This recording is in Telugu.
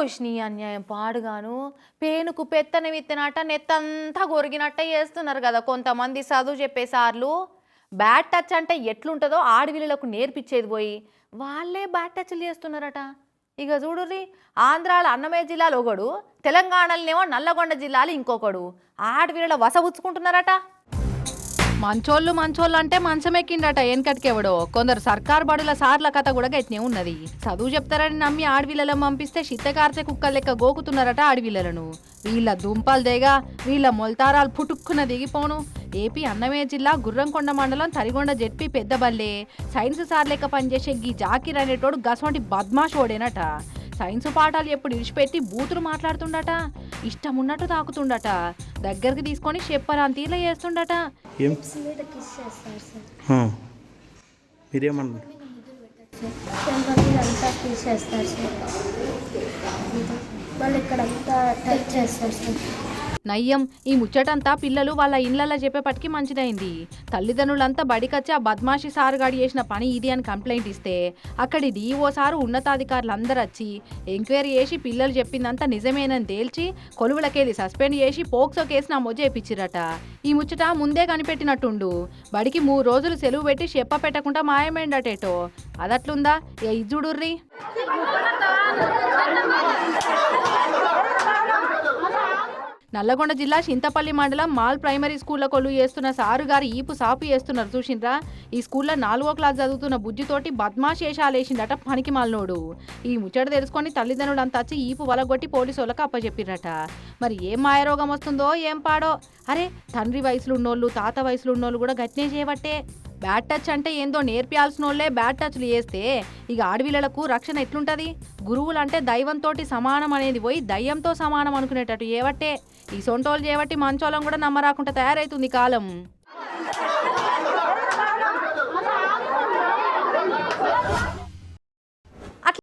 ఓష్ని అన్యాయం పాడుగాను. పేనుకు పెత్తన విత్తనట నెత్తంతా గొరిగినట్ట చేస్తున్నారు కదా కొంతమంది చదువు చెప్పే సార్లు. బ్యాట్ టచ్ అంటే ఎట్లుంటుందో ఆడవిళ్ళకు నేర్పించేది పోయి. వాళ్ళే బ్యాట్ టచ్లు చేస్తున్నారట. ఇక చూడుర్రి ఆంధ్రాల అన్నమయ్య జిల్లాలో ఒకడు తెలంగాణలోనేమో నల్లగొండ జిల్లాలో ఇంకొకడు. ఆడవిళ్ళ వసపుచ్చుకుంటున్నారట మంచోళ్ళు మంచోళ్ళు అంటే మంచం ఎక్కిండట వెనకటికెవడో కొందరు సర్కార్ బడుల సార్ల కథ కూడా గట్నే ఉన్నది. చదువు చెప్తారని నమ్మి ఆడవిళ్ళలను పంపిస్తే చిత్తకార్చే కుక్క లెక్క గోకుతున్నారట ఆడవిళ్ళలను. వీళ్ళ దుంపలు దేగా వీళ్ళ మొల్తారాలు పుటుక్కున దిగిపోను. ఏపీ అన్నమయ్య జిల్లా గుర్రంకొండ మండలం తరిగొండ జెడ్పీ పెద్దబల్లే. సైన్స్ సార్ లెక్క పనిచేసే గీ జాకిర్ అనేటోడు గసవంటి బద్మాషోడేనట సైన్స్ పాఠాలు ఎప్పుడు ఇడిచిపెట్టి బూతులు మాట్లాడుతుండట. ఇష్టం ఉన్నట్టు తాకుతుండట. దగ్గరికి తీసుకొని చెప్పరాంతీలా చేస్తుండట ఏం? లిప్స్ మీద కిస్ చేస్తారు సార్. ఆ. మీరేమన్నారు? చెంప మీద అంతా టచ్ చేస్తారు సార్. నయ్యం ఈ ముచ్చటంతా పిల్లలు వాళ్ళ ఇళ్ళలో చెప్పేపటికి మంచిదైంది. తల్లిదండ్రులంతా బడికొచ్చి ఆ బద్మాషి సారు గాడి చేసిన పని ఇది అని కంప్లైంట్ ఇస్తే అక్కడి డిఓ సారు ఉన్నతాధికారులు అందరు వచ్చి ఎంక్వైరీ చేసి పిల్లలు చెప్పిందంతా నిజమేనని తేల్చి కొలువులకెళ్ళి సస్పెండ్ చేసి పోక్సో కేసు నమోదు చేయించిరట ఈ ముచ్చట ముందే కనిపెట్టినట్టుండు. బడికి మూడు రోజులు సెలవు పెట్టి చెప్ప పెట్టకుండా మాయమైండటేటో అదట్లుందా? ఏ ఇజ్జుడుర్రి. నల్లగొండ జిల్లా చింతపల్లి మండలం మాల్ ప్రైమరీ స్కూల్లో కొలువు చేస్తున్న సారు గారు ఈపు సాపు చేస్తున్నారు చూసిండ్రా? ఈ స్కూల్లో నాలుగో క్లాస్ చదువుతున్న బుజ్జితోటి బద్మాశేషాలేసిండట పనికి మాలినోడు. ఈ ముచ్చట తెలుసుకొని తల్లిదండ్రులంతా వచ్చి ఈపు వలగొట్టి పోలీసు వాళ్ళకి అప్పచెప్పిరట మరి ఏం మాయరోగం వస్తుందో ఏం పాడో? అరే తండ్రి వయసులో ఉన్నోళ్ళు తాత వయసులో ఉన్నోళ్ళు కూడా గట్నే చేయబట్టే బ్యాట్ టచ్ అంటే ఏందో నేర్పియాల్సిన వాళ్ళే బ్యాట్ టచ్లు చేస్తే ఇక ఆడవిళ్ళలకు రక్షణ ఎట్లుంటది? గురువులు అంటే దైవంతోటి సమానం అనేది పోయి దయ్యంతో సమానం అనుకునేటట్టు ఏవట్టే ఈ సొంటోలు చేయబట్టి మంచోళం కూడా నమ్మరాకుండా తయారైతుంది కాలం.